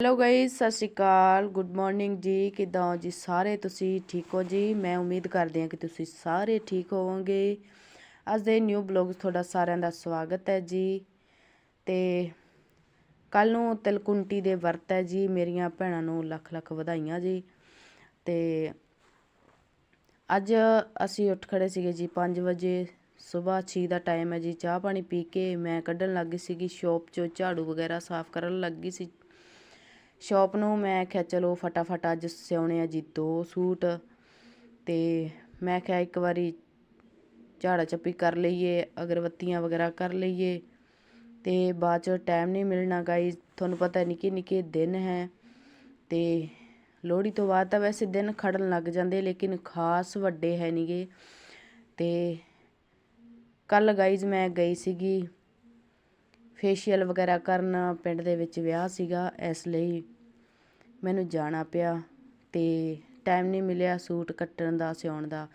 Hello guys ਸਤਿ ਸ਼੍ਰੀ ਅਕਾਲ। Good morning ਜੀ। ਕਿਦਾਂ ਹੋ ਜੀ ਸਾਰੇ? ਤੁਸੀਂ ਠੀਕ ਹੋ ਜੀ? ਮੈਂ ਉਮੀਦ ਕਰਦੀ ਹਾਂ ਕਿ ਤੁਸੀਂ ਸਾਰੇ ਠੀਕ ਹੋਵੋਗੇ। ਅੱਜ ਦੇ ਨਿਊ ਬਲੌਗ ਤੁਹਾਡਾ ਸਾਰਿਆਂ ਦਾ ਸਵਾਗਤ ਹੈ ਜੀ। ਤੇ ਕੱਲ ਨੂੰ ਤਿਲਕੁੰਟੀ ਦੇ ਵਰਤ ਹੈ ਜੀ। ਮੇਰੀਆਂ ਭੈਣਾਂ ਨੂੰ ਲੱਖ ਲੱਖ ਵਧਾਈਆਂ ਜੀ। ਤੇ ਅੱਜ ਅਸੀਂ ਉੱਠ ਖੜੇ ਸੀਗੇ ਜੀ 5 ਵਜੇ। ਸਵੇਰ 6 ਦਾ ਟਾਈਮ ਹੈ ਜੀ। ਚਾਹ ਪਾਣੀ ਪੀ ਕੇ ਮੈਂ ਕੱਢਣ ਲੱਗੀ ਸੀਗੀ। ਸ਼ੌਪ 'ਚੋਂ ਝਾੜੂ ਵਗੈਰਾ ਸਾਫ਼ ਕਰਨ ਲੱਗੀ ਸੀ। ਸ਼ੋਪ ਨੂੰ ਮੈਂ ਆਖਿਆ ਚਲੋ ਫਟਾਫਟ ਅੱਜ ਸਿਉਣੇ ਆ ਜੀ ਦੋ ਸੂਟ। ਅਤੇ ਮੈਂ ਕਿਹਾ, ਇੱਕ ਵਾਰੀ ਝਾੜਾ ਚੱਪੀ ਕਰ ਲਈਏ, ਅਗਰਬੱਤੀਆਂ ਵਗੈਰਾ ਕਰ ਲਈਏ। ਅਤੇ ਬਾਅਦ ਚ ਟਾਈਮ ਨਹੀਂ ਮਿਲਣਾ ਗਾਈਜ਼ ਤੁਹਾਨੂੰ ਪਤਾ ਨਿੱਕੇ ਨਿੱਕੇ ਦਿਨ ਹੈ ਅਤੇ ਲੋਹੜੀ ਤੋਂ ਬਾਅਦ ਤਾਂ ਵੈਸੇ ਦਿਨ ਖੜਨ ਲੱਗ ਜਾਂਦੇ, ਲੇਕਿਨ ਖਾਸ ਵੱਡੇ ਹੈ ਨਹੀਂਗੇ ਅਤੇ ਕੱਲ ਗਾਈਜ਼ ਮੈਂ ਗਈ ਸੀਗੀ ਫੇਸ਼ੀਅਲ ਵਗੈਰਾ ਕਰਨ ਪਿੰਡ ਦੇ ਵਿੱਚ ਵਿਆਹ ਸੀਗਾ, ਇਸ ਲਈ ਮੈਨੂੰ ਜਾਣਾ ਪਿਆ ਅਤੇ ਟਾਈਮ ਨਹੀਂ ਮਿਲਿਆ ਸੂਟ ਕੱਟਣ ਦਾ, ਸਿਉਣ ਦਾ।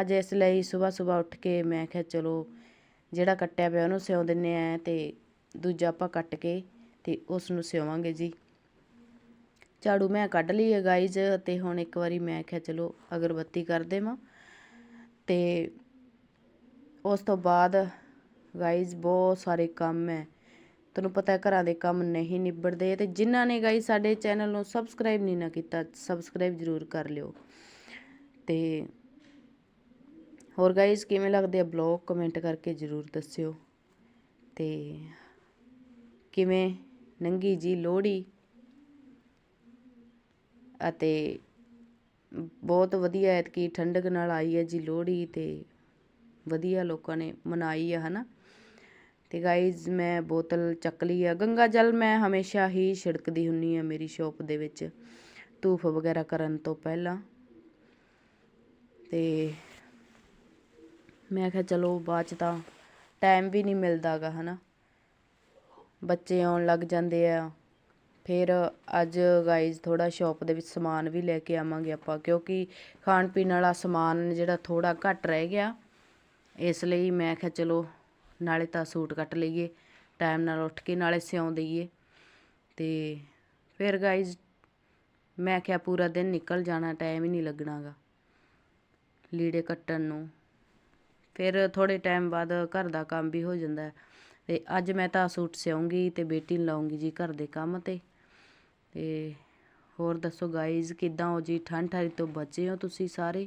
ਅੱਜ ਇਸ ਲਈ ਸਵੇਰ ਸਵੇਰ ਉੱਠ ਕੇ ਮੈਂ ਕਿਹਾ, ਚਲੋ, ਜਿਹੜਾ ਕੱਟਿਆ ਪਿਆ ਉਹਨੂੰ ਸਿਉਂ ਦਿੰਨੇ ਆ ਤੇ ਦੂਜਾ ਆਪਾਂ ਕੱਟ ਕੇ ਤੇ ਉਸ ਨੂੰ ਸਿਉਵਾਂਗੇ ਜੀ। ਝਾੜੂ ਮੈਂ ਕੱਢ ਲਈ ਹੈ ਗਾਈਜ਼ ਤੇ ਹੁਣ ਇੱਕ ਵਾਰੀ ਮੈਂ ਕਿਹਾ, ਚਲੋ, ਅਗਰਬੱਤੀ ਕਰ ਦੇਵਾਂ। ਤੇ ਉਸ ਤੋਂ ਬਾਅਦ ਗਾਈਜ਼ ਬਹੁਤ ਸਾਰੇ ਕੰਮ ਹੈ ਤੁਹਾਨੂੰ ਪਤਾ ਘਰਾਂ ਦੇ ਕੰਮ ਨਹੀਂ ਨਿਬੜਦੇ ਤੇ ਜਿਨ੍ਹਾਂ ਨੇ ਗਾਈਜ਼ ਸਾਡੇ ਚੈਨਲ ਨੂੰ ਸਬਸਕ੍ਰਾਈਬ ਨਹੀਂ ਨਾ ਕੀਤਾ ਸਬਸਕ੍ਰਾਈਬ ਜ਼ਰੂਰ ਕਰ ਲਿਓ। ਤੇ ਹੋਰ ਗਾਈਜ਼ ਕਿਵੇਂ ਲੱਗਦੇ ਆ ਬਲੌਗ ਕਮੈਂਟ ਕਰਕੇ ਜ਼ਰੂਰ ਦੱਸਿਓ। ਤੇ ਕਿਵੇਂ ਨੰਗੀ ਜੀ ਲੋਹੜੀ? ਅਤੇ ਬਹੁਤ ਵਧੀਆ ਐਤਕੀ ਠੰਡਕ ਨਾਲ ਆਈ ਹੈ ਜੀ ਲੋਹੜੀ ਤੇ ਵਧੀਆ ਲੋਕਾਂ ਨੇ ਮਨਾਈ ਆ, ਹਨਾ? ਤੇ ਗਾਈਜ਼ ਮੈਂ ਬੋਤਲ ਚੱਕ ਲਈ ਆ। ਗੰਗਾ ਜਲ ਮੈਂ ਹਮੇਸ਼ਾ ਹੀ ਛਿੜਕਦੀ ਹੁੰਨੀ ਆ ਮੇਰੀ ਸ਼ੋਪ ਦੇ ਵਿੱਚ। ਧੂਫ ਵਗੈਰਾ ਕਰਨ ਤੋਂ ਪਹਿਲਾਂ। ਤੇ ਮੈਂ ਕਿਹਾ ਚਲੋ ਬਾਅਦ ਚ ਤਾਂ ਟਾਈਮ ਵੀ ਨਹੀਂ ਮਿਲਦਾਗਾ ਹਨਾ। ਬੱਚੇ ਆਉਣ ਲੱਗ ਜਾਂਦੇ ਆ। ਫਿਰ ਅੱਜ ਗਾਈਜ਼ ਥੋੜਾ ਸ਼ਾਪ ਦੇ ਵਿੱਚ ਸਮਾਨ ਵੀ ਲੈ ਕੇ ਆਵਾਂਗੇ ਆਪਾਂ, ਕਿਉਂਕਿ ਖਾਣ ਪੀਣ ਵਾਲਾ ਸਮਾਨ ਜਿਹੜਾ ਥੋੜਾ ਘੱਟ ਰਹਿ ਗਿਆ। ਇਸ ਲਈ ਮੈਂ ਕਿਹਾ ਚਲੋ ਨਾਲੇ ਤਾਂ ਸੂਟ ਕੱਟ ਲਈਏ ਟਾਈਮ ਨਾਲ ਉੱਠ ਕੇ ਨਾਲੇ ਸਿਉਂ ਦਈਏ। ਤੇ ਫਿਰ ਗਾਈਜ਼ ਮੈਂ ਕਿਹਾ ਪੂਰਾ ਦਿਨ ਨਿਕਲ ਜਾਣਾ ਟਾਈਮ ਹੀ ਨਹੀਂ ਲੱਗਣਾਗਾ ਲੀੜੇ ਕੱਟਣ ਨੂੰ। ਫਿਰ ਥੋੜੇ ਟਾਈਮ ਬਾਅਦ ਘਰ ਦਾ ਕੰਮ ਵੀ ਹੋ ਜਾਂਦਾ। ਤੇ ਅੱਜ ਮੈਂ ਤਾਂ ਸੂਟ ਸਿਉਂਗੀ ਤੇ ਬੇਟੀ ਨੂੰ ਲਾਉਂਗੀ ਜੀ ਘਰ ਦੇ ਕੰਮ ਤੇ। ਤੇ ਹੋਰ ਦੱਸੋ ਗਾਈਜ਼ ਕਿੱਦਾਂ ਹੋ ਜੀ? ਠੰਡ ਠਾਰੀ ਤੋਂ ਬਚੇ ਹੋ ਤੁਸੀਂ ਸਾਰੇ?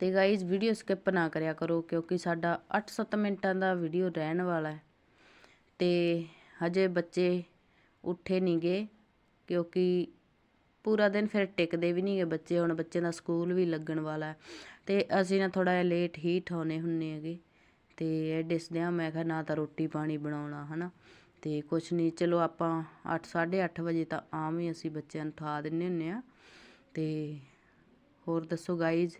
ਤੇ ਗਾਈਜ਼ ਵੀਡੀਓ ਸਕਿਪ ਨਾ ਕਰਿਆ ਕਰੋ ਕਿਉਂਕਿ ਸਾਡਾ 8-7 ਮਿੰਟਾਂ ਦਾ ਵੀਡੀਓ ਰਹਿਣ ਵਾਲਾ ਹੈ। ਤੇ ਹਜੇ ਬੱਚੇ ਉੱਠੇ ਨਹੀਂਗੇ ਕਿਉਂਕਿ ਪੂਰਾ ਦਿਨ ਫਿਰ ਟਿਕਦੇ ਵੀ ਨਹੀਂਗੇ ਬੱਚੇ। ਹੁਣ ਬੱਚੇ ਦਾ ਸਕੂਲ ਵੀ ਲੱਗਣ ਵਾਲਾ ਹੈ ਤੇ ਅਸੀਂ ਨਾ ਥੋੜਾ ਜਿਹਾ ਲੇਟ ਹੀ ਠਾਉਨੇ ਹੁੰਨੇ ਹੈਗੇ। ਤੇ ਇਹ ਡਿਸਦਿਆਂ ਮੈਂ ਕਿਹਾ ਨਾ ਤਾਂ ਰੋਟੀ ਪਾਣੀ ਬਣਾਉਣਾ, ਹਨਾ। ਤੇ ਕੁਛ ਨਹੀਂ ਚਲੋ ਆਪਾਂ 8 8:30 ਵਜੇ ਤਾਂ ਆਮ ਹੀ ਅਸੀਂ ਬੱਚਿਆਂ ਨੂੰ ਠਾ ਦਿੰਨੇ ਹੁੰਨੇ ਆ ਤੇ ਹੋਰ ਦੱਸੋ ਗਾਈਜ਼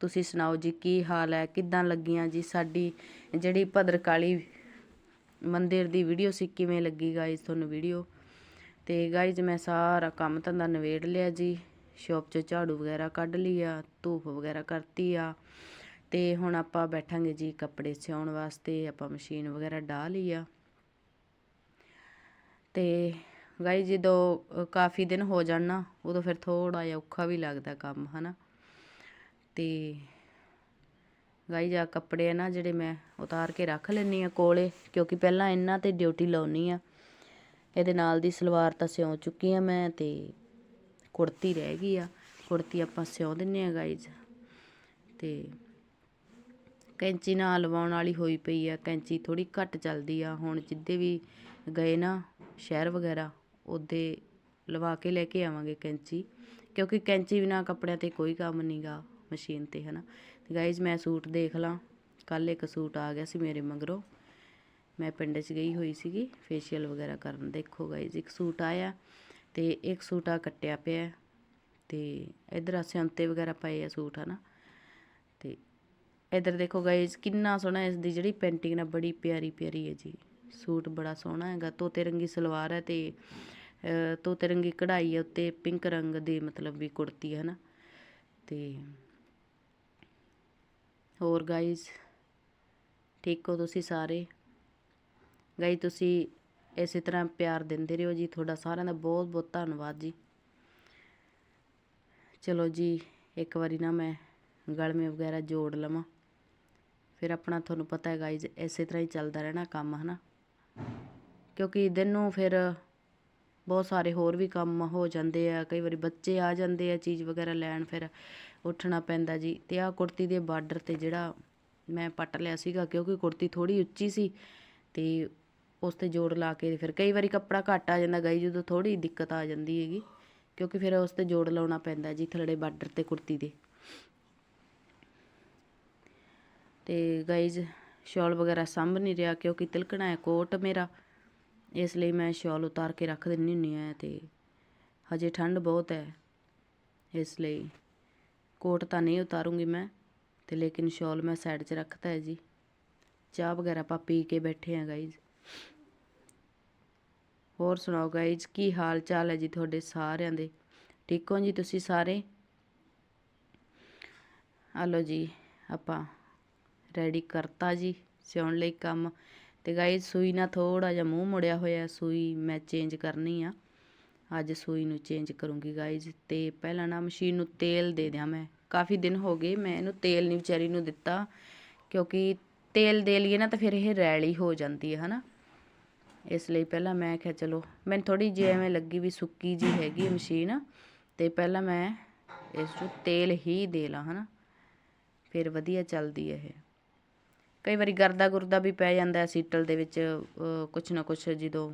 ਤੁਸੀਂ ਸੁਣਾਓ ਜੀ, ਕੀ ਹਾਲ ਹੈ? ਕਿੱਦਾਂ ਲੱਗੀਆਂ ਜੀ ਸਾਡੀ ਜਿਹੜੀ ਭਦਰਕਾਲੀ ਮੰਦਿਰ ਦੀ ਵੀਡੀਓ ਸੀ? ਕਿਵੇਂ ਲੱਗੀ ਗਾਈਜ਼ ਤੁਹਾਨੂੰ ਵੀਡੀਓ ਤੇ ਗਾਈਜ਼ ਮੈਂ ਸਾਰਾ ਕੰਮ ਧੰਦਾ ਨਵੇੜ ਲਿਆ ਜੀ। ਸ਼ੌਪ 'ਚ ਝਾੜੂ ਵਗੈਰਾ ਕੱਢ ਲਈ ਆ ਧੂਫ ਵਗੈਰਾ ਕਰਤੀ ਆ। ਤੇ ਹੁਣ ਆਪਾਂ ਬੈਠਾਂਗੇ ਜੀ ਕੱਪੜੇ ਸਿਉਣ ਵਾਸਤੇ, ਆਪਾਂ ਮਸ਼ੀਨ ਵਗੈਰਾ ਢਾ ਲਈ ਆ। ਤੇ ਗਾਈ ਜਦੋਂ ਕਾਫੀ ਦਿਨ ਹੋ ਜਾਣ ਨਾ, ਉਦੋਂ ਫਿਰ ਥੋੜਾ ਜਿਹਾ ਔਖਾ ਵੀ ਲੱਗਦਾ ਕੰਮ, ਹਨਾ? ਅਤੇ ਗਾਈ ਜਾ ਕੱਪੜੇ ਆ ਨਾ ਜਿਹੜੇ ਮੈਂ ਉਤਾਰ ਕੇ ਰੱਖ ਲੈਂਦੀ ਆ ਕੋਲੇ, ਕਿਉਂਕਿ ਪਹਿਲਾਂ ਇਹਨਾਂ ਤੇ ਡਿਊਟੀ ਲਾਉਣੀ ਆ। ਇਹਦੇ ਨਾਲ ਦੀ ਸਲਵਾਰ ਤਾਂ ਸਿਉਂ ਚੁੱਕੀ ਆ ਮੈਂ ਤੇ ਕੁੜਤੀ ਰਹਿ ਗਈ ਆ। ਕੁੜਤੀ ਆਪਾਂ ਸਿਉਂ ਦਿੰਨੇ ਆ ਗਾਈਜ਼ ਤੇ ਕੈਂਚੀ ਨਾਲ ਲਵਾਉਣ ਵਾਲੀ ਹੋਈ ਪਈ ਆ, ਕੈਂਚੀ ਥੋੜੀ ਘੱਟ ਚੱਲਦੀ ਆ। ਹੁਣ ਜਿੱਦੇ ਵੀ ਗਏ ਨਾ ਸ਼ਹਿਰ ਵਗੈਰਾ, ਉਹਦੇ ਲਵਾ ਕੇ ਲੈ ਕੇ ਆਵਾਂਗੇ ਕੈਂਚੀ, ਕਿਉਂਕਿ ਕੈਂਚੀ ਬਿਨਾ ਕੱਪੜਿਆਂ ਤੇ ਕੋਈ ਕੰਮ ਨਹੀਂਗਾ ਮਸ਼ੀਨ ਤੇ, ਹਨਾ। ਤੇ ਗਾਈਜ਼ ਮੈਂ ਸੂਟ ਦੇਖ ਲਾਂ। ਕੱਲ ਇੱਕ ਸੂਟ ਆ ਗਿਆ ਸੀ ਮੇਰੇ ਮਗਰੋਂ। ਮੈਂ ਪਿੰਡ 'ਚ ਗਈ ਹੋਈ ਸੀਗੀ ਫੇਸ਼ੀਅਲ ਵਗੈਰਾ ਕਰਨ। ਦੇਖੋ ਗਾਈਜ਼ ਇੱਕ ਸੂਟ ਆਇਆ ਤੇ ਇੱਕ ਸੂਟ ਆ ਕੱਟਿਆ ਪਿਆ। ਤੇ ਇਧਰ ਆਸਿਆਂਤੇ ਵਗੈਰਾ ਪਏ ਆ ਸੂਟ, ਹਨਾ। ਤੇ ਇਧਰ ਦੇਖੋ ਗਾਈਜ਼ ਕਿੰਨਾ ਸੋਹਣਾ ਇਸ ਦੀ ਜਿਹੜੀ ਪੇਂਟਿੰਗ ਨਾ ਬੜੀ ਪਿਆਰੀ ਪਿਆਰੀ ਹੈ ਜੀ। ਸੂਟ ਬੜਾ ਸੋਹਣਾ ਹੈਗਾ। ਤੋਤੇ ਰੰਗੀ ਸਲਵਾਰ ਹੈ ਤੇ ਤੋਤੇ ਰੰਗੀ ਕਢਾਈ ਹੈ ਉੱਤੇ ਪਿੰਕ ਰੰਗ ਦੀ ਮਤਲਬ ਵੀ ਕੁੜਤੀ ਹੈ ਨਾ ਤੇ ਹੋਰ ਗਾਈਜ਼ ਠੀਕ ਹੋ ਤੁਸੀਂ ਸਾਰੇ? ਗਾਈ ਤੁਸੀਂ ਇਸੇ ਤਰ੍ਹਾਂ ਪਿਆਰ ਦਿੰਦੇ ਰਹੋ ਜੀ, ਤੁਹਾਡਾ ਸਾਰਿਆਂ ਦਾ ਬਹੁਤ ਬਹੁਤ ਧੰਨਵਾਦ ਜੀ। ਚਲੋ ਜੀ, ਇੱਕ ਵਾਰੀ ਨਾ ਮੈਂ ਗਲਮੇ ਵਗੈਰਾ ਜੋੜ ਲਵਾਂ। ਫਿਰ ਆਪਣਾ ਤੁਹਾਨੂੰ ਪਤਾ ਹੈ ਗਾਈਜ਼ ਇਸੇ ਤਰ੍ਹਾਂ ਹੀ ਚੱਲਦਾ ਰਹਿਣਾ ਕੰਮ, ਹਨਾ? ਕਿਉਂਕਿ ਦਿਨ ਨੂੰ ਫਿਰ ਬਹੁਤ ਸਾਰੇ ਹੋਰ ਵੀ ਕੰਮ ਹੋ ਜਾਂਦੇ ਆ, ਕਈ ਵਾਰੀ ਬੱਚੇ ਆ ਜਾਂਦੇ ਆ ਚੀਜ਼ ਵਗੈਰਾ ਲੈਣ, ਫਿਰ ਉੱਠਣਾ ਪੈਂਦਾ ਜੀ। ਅਤੇ ਆਹ ਕੁੜਤੀ ਦੇ ਬਾਰਡਰ ਤੇ ਜਿਹੜਾ ਮੈਂ ਪੱਟ ਲਿਆ ਸੀਗਾ, ਕਿਉਂਕਿ ਕੁੜਤੀ ਥੋੜ੍ਹੀ ਉੱਚੀ ਸੀ ਅਤੇ ਉਸ ਤੇ ਜੋੜ ਲਾ ਕੇ ਫਿਰ ਕਈ ਵਾਰੀ ਕੱਪੜਾ ਘੱਟ ਆ ਜਾਂਦਾ, ਗਾਈ ਜਦੋਂ ਥੋੜ੍ਹੀ ਦਿੱਕਤ ਆ ਜਾਂਦੀ ਹੈਗੀ, ਕਿਉਂਕਿ ਫਿਰ ਉਸ ਤੇ ਜੋੜ ਲਾਉਣਾ ਪੈਂਦਾ ਜੀ ਥੱਲੜੇ ਬਾਰਡਰ ਤੇ ਕੁੜਤੀ ਦੇ। ਤੇ ਗਾਈਜ਼, ਸ਼ਾਲ ਵਗੈਰਾ ਸੰਭ ਨਹੀਂ ਰਿਹਾ, ਕਿਉਂਕਿ ਤਿਲਕਣਾ ਹੈ ਕੋਟ ਮੇਰਾ। ਇਸ ਲਈ ਮੈਂ ਸ਼ਾਲ ਉਤਾਰ ਕੇ ਰੱਖ ਦਿੰਨੀ ਹੁੰਨੀ ਆ ਤੇ ਹਜੇ ਠੰਡ ਬਹੁਤ ਹੈ ਇਸ ਲਈ ਕੋਟ ਤਾਂ ਨਹੀਂ ਉਤਾਰੂੰਗੀ ਮੈਂ, ਤੇ ਲੇਕਿਨ ਸ਼ਾਲ ਮੈਂ ਸਾਈਡ 'ਚ ਰੱਖਤਾ ਹੈ ਜੀ। ਚਾਹ ਵਗੈਰਾ ਆਪਾਂ ਪੀ ਕੇ ਬੈਠੇ ਆ ਗਾਈਜ਼ ਹੋਰ ਸੁਣਾਓ ਗਾਈਜ਼ ਕੀ ਹਾਲ ਚਾਲ ਹੈ ਜੀ ਤੁਹਾਡੇ ਸਾਰਿਆਂ ਦੇ? ਠੀਕ ਹੋ ਜੀ ਤੁਸੀਂ ਸਾਰੇ? ਹਲੋ ਜੀ, ਆਪਾਂ ਰੈਡੀ ਕਰਤਾ ਜੀ, ਸਿਉਣ ਲਈ ਕੰਮ। ਤੇ ਗਾਈਜ਼ ਸੂਈ ਨਾਲ ਥੋੜਾ ਜਿਹਾ ਮੂੰਹ ਮੁੜਿਆ ਹੋਇਆ ਸੂਈ ਮੈਂ ਚੇਂਜ ਕਰਨੀ ਆ। ਅੱਜ ਸੂਈ ਨੂੰ ਚੇਂਜ ਕਰੂੰਗੀ ਗਾਈਜ਼ ਤੇ ਪਹਿਲਾਂ ਨਾ ਮਸ਼ੀਨ ਨੂੰ ਤੇਲ ਦੇ ਦਿਆਂ ਮੈਂ। ਕਾਫੀ ਦਿਨ ਹੋ ਗਏ ਮੈਂ ਇਹਨੂੰ ਤੇਲ ਨਹੀਂ ਵਿਚਾਰੀ ਨੂੰ ਦਿੱਤਾ, ਕਿਉਂਕਿ ਤੇਲ ਦੇ ਲਈਏ ਨਾ ਤਾਂ ਫਿਰ ਇਹ ਰੈਲੀ ਹੋ ਜਾਂਦੀ ਹੈ, ਹਨਾ? ਇਸ ਲਈ ਪਹਿਲਾਂ ਮੈਂ ਕਿਹਾ ਚਲੋ, ਮੈਨੂੰ ਥੋੜੀ ਜਿਹੀ ਐਵੇਂ ਲੱਗੀ ਵੀ ਸੁੱਕੀ ਜੀ ਹੈਗੀ ਮਸ਼ੀਨ ਤੇ ਪਹਿਲਾਂ ਮੈਂ ਇਸ ਨੂੰ ਤੇਲ ਹੀ ਦੇ ਲਾਂ, ਹਨਾ? ਫਿਰ ਵਧੀਆ ਚੱਲਦੀ ਹੈ ਇਹ। ਕਈ ਵਾਰੀ ਗਰਦਾ ਗੁਰਦਾ ਵੀ ਪੈ ਜਾਂਦਾ ਹੈ ਸੀਟਲ ਦੇ ਵਿੱਚ ਕੁਛ ਨਾ ਕੁਛ ਜਦੋਂ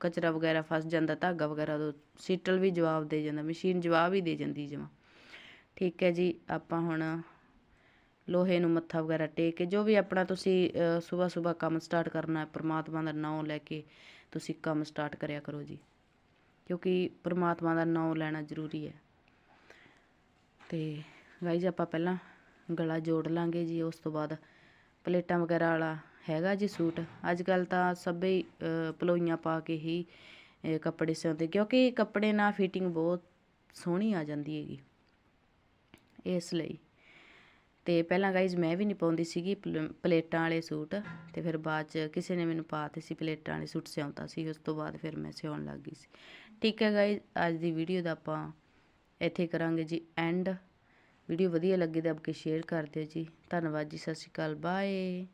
ਕਚਰਾ ਵਗੈਰਾ ਫਸ ਜਾਂਦਾ, ਧਾਗਾ ਵਗੈਰਾ, ਉਦੋਂ ਸੀਟਲ ਵੀ ਜਵਾਬ ਦੇ ਜਾਂਦਾ, ਮਸ਼ੀਨ ਜਵਾਬ ਹੀ ਦੇ ਜਾਂਦੀ ਜਮਾ। ਠੀਕ ਹੈ ਜੀ, ਆਪਾਂ ਹੁਣ ਲੋਹੇ ਨੂੰ ਮੱਥਾ ਵਗੈਰਾ ਟੇਕ ਕੇ, ਜੋ ਵੀ ਆਪਣਾ ਤੁਸੀਂ ਸਵੇਰ ਸਵੇਰ ਕੰਮ ਸਟਾਰਟ ਕਰਨਾ ਹੈ, ਪ੍ਰਮਾਤਮਾ ਦਾ ਨਾਮ ਲੈ ਕੇ ਤੁਸੀਂ ਕੰਮ ਸਟਾਰਟ ਕਰਿਆ ਕਰੋ ਜੀ। ਕਿਉਂਕਿ ਪ੍ਰਮਾਤਮਾ ਦਾ ਨਾਮ ਲੈਣਾ ਜ਼ਰੂਰੀ ਹੈ। ਤੇ ਗਾਈਜ਼ ਆਪਾਂ ਪਹਿਲਾਂ ਗਲਾ ਜੋੜ ਲਾਂਗੇ ਜੀ, ਉਸ ਤੋਂ ਬਾਅਦ ਪਲੇਟਾਂ ਵਗੈਰਾ ਵਾਲਾ ਹੈਗਾ ਜੀ ਸੂਟ। ਅੱਜ ਕੱਲ੍ਹ ਤਾਂ ਸਭੇ ਪਲੋਈਆਂ ਪਾ ਕੇ ਹੀ ਕੱਪੜੇ ਸਿਉਂਦੇ। ਕਿਉਂਕਿ ਕੱਪੜੇ ਨਾਲ ਫਿਟਿੰਗ ਬਹੁਤ ਸੋਹਣੀ ਆ ਜਾਂਦੀ ਹੈਗੀ। ਇਸ ਲਈ। ਤੇ ਪਹਿਲਾਂ ਗਾਈਜ਼ ਮੈਂ ਵੀ ਨਹੀਂ ਪਾਉਂਦੀ ਸੀਗੀ ਪਲ- ਪਲੇਟਾਂ ਵਾਲੇ ਸੂਟ। ਤੇ ਫਿਰ ਬਾਅਦ ਚ ਕਿਸੇ ਨੇ ਮੈਨੂੰ ਪਾਤੇ ਸੀ ਪਲੇਟਾਂ ਵਾਲੇ ਸੂਟ, ਸਿਉਂਤਾ ਸੀ। ਉਸ ਤੋਂ ਬਾਅਦ ਫਿਰ ਮੈਂ ਸਿਉਣ ਲੱਗ ਗਈ ਸੀ। ਠੀਕ ਹੈ ਗਾਈਜ਼ ਅੱਜ ਦੀ ਵੀਡੀਓ ਦਾ ਆਪਾਂ ਇੱਥੇ ਕਰਾਂਗੇ ਜੀ ਐਂਡ ਵੀਡੀਓ ਵਧੀਆ ਲੱਗੀ ਤਾਂ ਆਪਕੇ ਸ਼ੇਅਰ ਕਰ ਦਿਓ ਜੀ। ਧੰਨਵਾਦ ਜੀ, ਸਤਿ ਸ਼੍ਰੀ ਅਕਾਲ ਬਾਏ